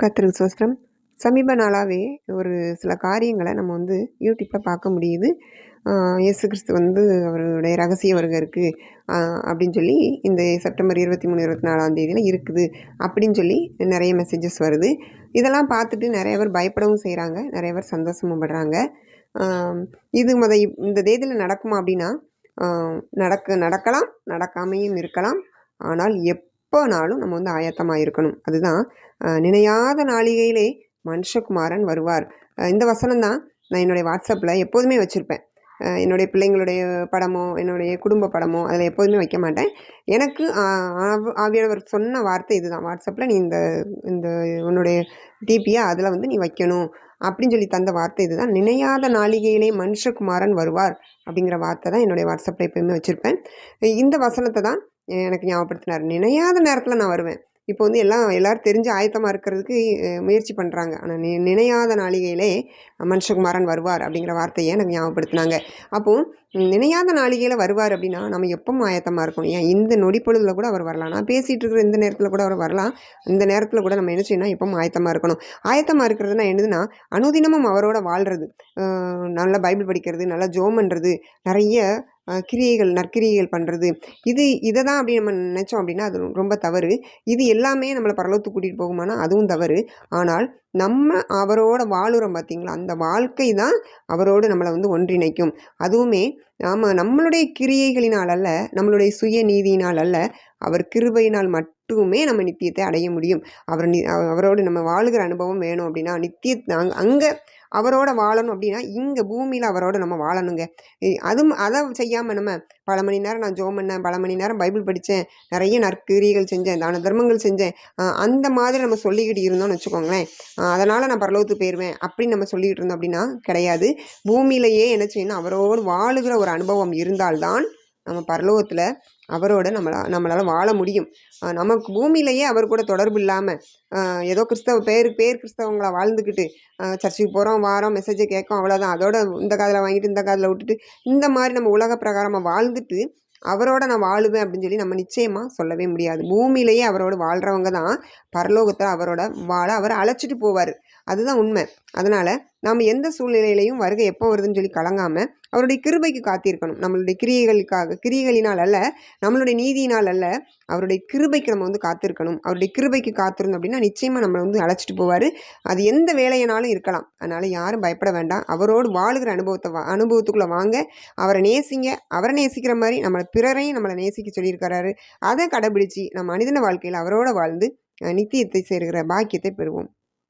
கர்த்தருக்கு ஸ்தோத்திரம் சமீப நாளாகவே ஒரு சில காரியங்களை நம்ம வந்து யூடியூப்பில் பார்க்க முடியுது. இயேசு கிறிஸ்து வந்து அவருடைய ரகசிய வருகை இருக்குது அப்படின்னு சொல்லி இந்த செப்டம்பர் இருபத்தி மூணு இருபத்தி நாலாம் தேதியில் இருக்குது அப்படின்னு சொல்லி நிறைய மெசேஜஸ் வருது. இதெல்லாம் பார்த்துட்டு நிறைய பேர் பயப்படவும் செய்கிறாங்க நிறைய பேர் சந்தோஷமும் படுறாங்க. இது முத இந்த தேதியில் நடக்குமா அப்படின்னா நடக்க நடக்கலாம் நடக்காமையும் இருக்கலாம். ஆனால் எப் எப்போனாலும் நம்ம வந்து ஆயத்தமாக இருக்கணும். அதுதான் நினையாத நாளிகையிலே மனுஷகுமாரன் வருவார். இந்த வசனம் தான் நான் என்னுடைய வாட்ஸ்அப்பில் எப்போதுமே வச்சுருப்பேன். என்னுடைய பிள்ளைங்களுடைய படமோ என்னுடைய குடும்ப படமோ அதில் எப்போதுமே வைக்க மாட்டேன். எனக்கு ஆஹ் ஆவியானவர் சொன்ன வார்த்தை இதுதான். வாட்ஸ்அப்பில் நீ இந்த இந்த உன்னுடைய டிபியை அதில் வந்து நீ வைக்கணும் அப்படின்னு சொல்லி தந்த வார்த்தை இதுதான். நினையாத நாளிகையிலே மனுஷகுமாரன் வருவார் அப்படிங்கிற வார்த்தை தான் என்னுடைய வாட்ஸ்அப்பில் எப்பயுமே வச்சுருப்பேன். இந்த வசனத்தை தான் எனக்கு ஞாபகப்படுத்தினார். நினையாத நேரத்தில் நான் வருவேன். இப்போ வந்து எல்லாம் எல்லோரும் தெரிஞ்சு ஆயத்தமாக இருக்கிறதுக்கு முயற்சி பண்ணுறாங்க ஆனால் நி நினையாத நாளிகையிலே மனுஷகுமாரன் வருவார் அப்படிங்கிற வார்த்தையை எனக்கு ஞாபகப்படுத்தினாங்க. அப்போது நினையாத நாளிகையில் வருவார் அப்படின்னா நம்ம எப்பவும் ஆயத்தமாக இருக்கணும். ஏன்? இந்த நொடி பொழுதில் கூட அவர் வரலாம். நான் பேசிகிட்டு இருக்கிற இந்த நேரத்தில் கூட அவர் வரலாம். இந்த நேரத்தில் கூட நம்ம என்ன செய்யணும் எப்பவும் ஆயத்தமாக இருக்கணும். ஆயத்தமாக இருக்கிறதுனா என்னதுன்னா அனுதினமும் அவரோட வாழ்கிறது நல்லா பைபிள் படிக்கிறது நல்லா ஜோம் பண்ணுறது நிறைய கிரியைகள் நற்கிரியைகள் பண்ணுறது இது இதை தான் அப்படி நம்ம நினச்சோம் அப்படின்னா அது ரொம்ப தவறு. இது எல்லாமே நம்மளை பரலோகத்துக்கு கூட்டிகிட்டு போகுமானா அதுவும் தவறு. ஆனால் நம்ம அவரோட வாழுறோம் பார்த்தீங்களா? அந்த வாழ்க்கை தான் அவரோடு நம்மளை வந்து ஒன்றிணைக்கும். அதுவுமே நாம் நம்மளுடைய கிரியைகளினால் அல்ல நம்மளுடைய சுய நீதியினால் அல்ல அவர் கிருபையினால் மட்டுமே நம்ம நித்தியத்தை அடைய முடியும். அவர் நி அவரோடு நம்ம வாழுகிற அனுபவம் வேணும் அப்படின்னா நித்திய அங்கே அங்கே அவரோட வாழணும் அப்படின்னா இங்கே பூமியில் அவரோட நம்ம வாழணுங்க. இ- அதுவும் அதை செய்யாமல் நம்ம பல மணி நேரம் நான் ஜோம் பண்ணேன் பல மணி நேரம் பைபிள் படித்தேன் நிறைய நற்கிரிகள் செஞ்சேன் தான தர்மங்கள் செஞ்சேன். அந்த மாதிரி நம்ம சொல்லிக்கிட்டு இருந்தோம்னு வச்சுக்கோங்களேன். அதனால் நான் பரலோகத்துக்கு போயிடுவேன் அப்படின்னு நம்ம சொல்லிக்கிட்டு இருந்தோம் அப்படின்னா கிடையாது. பூமியிலேயே என்ன செய்யணும்? அவரோடு வாழுகிற ஒரு அனுபவம் இருந்தால்தான் நம்ம பரலோகத்தில் அவரோட நம்மளா நம்மளால் வாழ முடியும். நமக்கு பூமியிலேயே அவர் கூட தொடர்பு இல்லாமல் ஏதோ கிறிஸ்தவ பேர் பேர் கிறிஸ்தவங்களா வாழ்ந்துக்கிட்டு சர்ச்சுக்கு போகிறோம் வாரோம் மெசேஜை கேட்கும் அவ்வளோதான் அதோட இந்த காதில் வாங்கிட்டு இந்த காதில் விட்டுட்டு இந்த மாதிரி நம்ம உலக பிரகாரமாக வாழ்ந்துட்டு அவரோட நான் வாழுவேன் அப்படின்னு சொல்லி நம்ம நிச்சயமாக சொல்லவே முடியாது. பூமியிலேயே அவரோட வாழ்கிறவங்க தான் பரலோகத்தில் அவரோட வாழ அவர் அழைச்சிட்டு போவார். அதுதான் உண்மை. அதனால் நாம் எந்த சூழ்நிலையிலையும் வருகை எப்போ வருதுன்னு சொல்லி கலங்காமல் அவருடைய கிருபைக்கு காத்திருக்கணும். நம்மளுடைய கிரியைகளுக்காக கிரியைகளினால் அல்ல நம்மளுடைய நீதியினால் அல்ல அவருடைய கிருபைக்கு நம்ம வந்து காத்திருக்கணும். அவருடைய கிருபைக்கு காத்திருந்தோம் அப்படின்னா நிச்சயமாக நம்மளை வந்து அழைச்சிட்டு போவார். அது எந்த வேலையினாலும் இருக்கலாம். அதனால் யாரும் பயப்பட வேண்டாம். அவரோடு வாழுகிற அனுபவத்தை வா அனுபவத்துக்குள்ளே வாங்க. அவரை நேசிங்க. அவரை நேசிக்கிற மாதிரி நம்மளை பிறரையும் நம்மளை நேசிக்க சொல்லியிருக்கிறாரு. அதை கடைபிடிச்சி நம்ம மனிதன வாழ்க்கையில் அவரோட வாழ்ந்து நித்தியத்தை சேர்கிற பாக்கியத்தை பெறுவோம்.